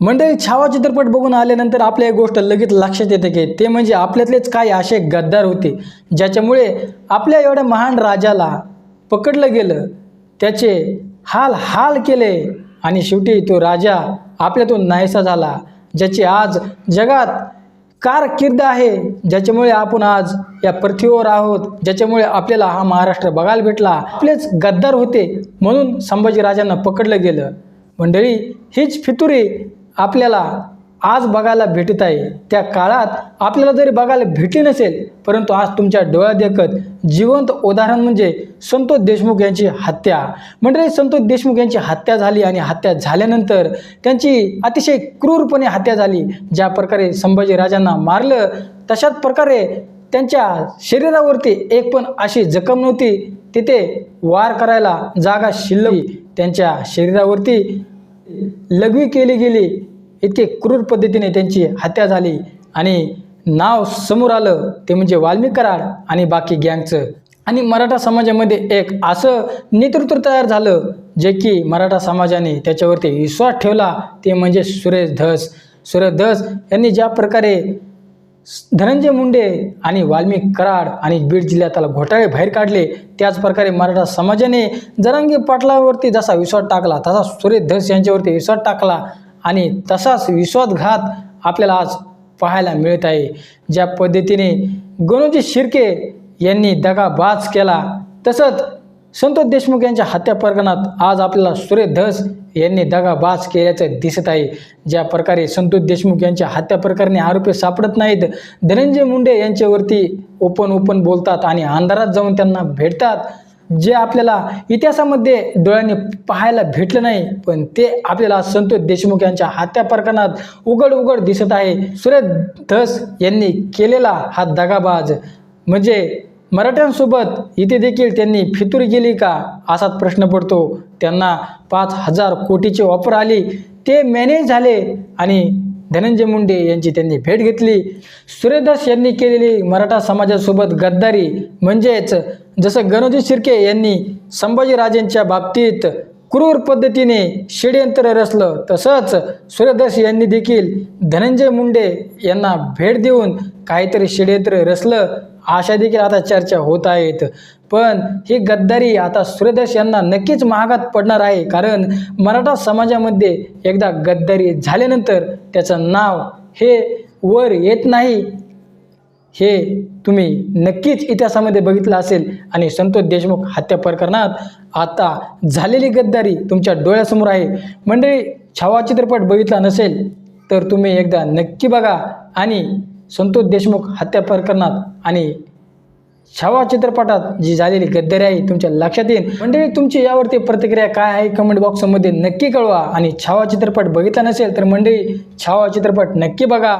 मंडळी छावा चित्रपट बघून आल्यानंतर आपल्या एक गोष्ट लगेच लक्षात येते की ते म्हणजे आपल्यातलेच काही असे गद्दार होते ज्याच्यामुळे आपल्या एवढ्या महान राजाला पकडलं गेलं. त्याचे हाल हाल केले आणि शेवटी तो राजा आपल्यातून नाहीसा झाला ज्याची आज जगात कारकिर्द आहे ज्याच्यामुळे आपण आज या पृथ्वीवर आहोत ज्याच्यामुळे आपल्याला हा महाराष्ट्र बघायला भेटला. आपलेच गद्दार होते म्हणून संभाजीराजांना पकडलं गेलं. मंडळी हीच फितुरी आपल्याला आज बघायला भेटत आहे. त्या काळात आपल्याला जरी बघायला भेटली नसेल परंतु आज तुमच्या डोळ्यादेखत जिवंत उदाहरण म्हणजे संतोष देशमुख यांची हत्या. मंडळी संतोष देशमुख यांची हत्या झाली आणि हत्या झाल्यानंतर त्यांची अतिशय क्रूरपणे हत्या झाली. ज्या प्रकारे संभाजीराजांना मारलं तशाच प्रकारे त्यांच्या शरीरावरती एक पण अशी जखम नव्हती. तिथे वार करायला जागा शिल्लक. त्यांच्या शरीरावरती लघवी केली गेली. इतके क्रूर पद्धतीने त्यांची हत्या झाली. आणि नाव समोर आलं ते म्हणजे वाल्मिक कराड आणि बाकी गँगचं. आणि मराठा समाजामध्ये एक असं नेतृत्व तयार झालं जे की मराठा समाजाने त्याच्यावरती विश्वास ठेवला ते म्हणजे सुरेश धस. सुरेश धस यांनी ज्या प्रकारे धनंजय मुंडे आणि वाल्मिक कराड आणि बीड जिल्ह्यात त्याला घोटाळे बाहेर काढले. त्याच प्रकारे मराठा समाजाने जरांगी पाटलावरती जसा विश्वास टाकला तसा सुरेश धस यांच्यावरती विश्वास टाकला आणि तसाच विश्वासघात आपल्याला आज पाहायला मिळत आहे. ज्या पद्धतीने गणोजी शिर्के यांनी दगाबाज केला तसंच संतोष देशमुख यांच्या हत्या प्रकरणात आज आपल्याला सुरेश धस यांनी दगाबाज केल्याचं दिसत आहे. ज्या प्रकारे संतोष देशमुख यांच्या हत्या प्रकरणी आरोपी सापडत नाहीत धनंजय मुंडे यांच्यावरती ओपन ओपन बोलतात आणि अंधारात जाऊन त्यांना भेटतात. जे आपल्याला इतिहासामध्ये डोळ्यांनी पाहायला भेटलं नाही पण ते आपल्याला संतोष देशमुख यांच्या हत्या प्रकरणात उघड उघड दिसत आहे. सुरेश धस यांनी केलेला हा दगाबाज म्हणजे मराठ्यांसोबत इथे देखील त्यांनी फितूर केली का असाच प्रश्न पडतो. त्यांना पाच हजार कोटीची ऑफर आली. ते मॅनेज झाले आणि धनंजय मुंडे यांची त्यांनी भेट घेतली. सूर्यदास यांनी केलेली मराठा समाजासोबत गद्दारी म्हणजेच जसं गणोजी शिर्के यांनी संभाजीराजेंच्या बाबतीत क्रूर पद्धतीने षडयंत्र रचलं तसंच सूर्यदास यांनी देखील धनंजय मुंडे यांना भेट देऊन काहीतरी षडयंत्र रचलं. अशा देखील आता चर्चा होत आहेत. पण ही गद्दारी आता सूर्यदेश यांना नक्कीच महागात पडणार आहे. कारण मराठा समाजामध्ये एकदा गद्दारी झाल्यानंतर त्याचं नाव हे वर येत नाही. हे तुम्ही नक्कीच इतिहासामध्ये बघितलं असेल. आणि संतोष देशमुख हत्या प्रकरणात आता झालेली गद्दारी तुमच्या डोळ्यासमोर आहे. मंडळी छावा चित्रपट बघितला नसेल तर तुम्ही एकदा नक्की बघा. आणि संतोष देशमुख हत्या प्रकरणात आणि छावा चित्रपटात जी झालेली गद्दारी आहे तुमच्या लक्षात येईल. मंडळी तुमची यावरती प्रतिक्रिया काय आहे? कमेंट बॉक्समध्ये नक्की कळवा. आणि छावा चित्रपट बघितला नसेल तर मंडळी छावा चित्रपट नक्की बघा.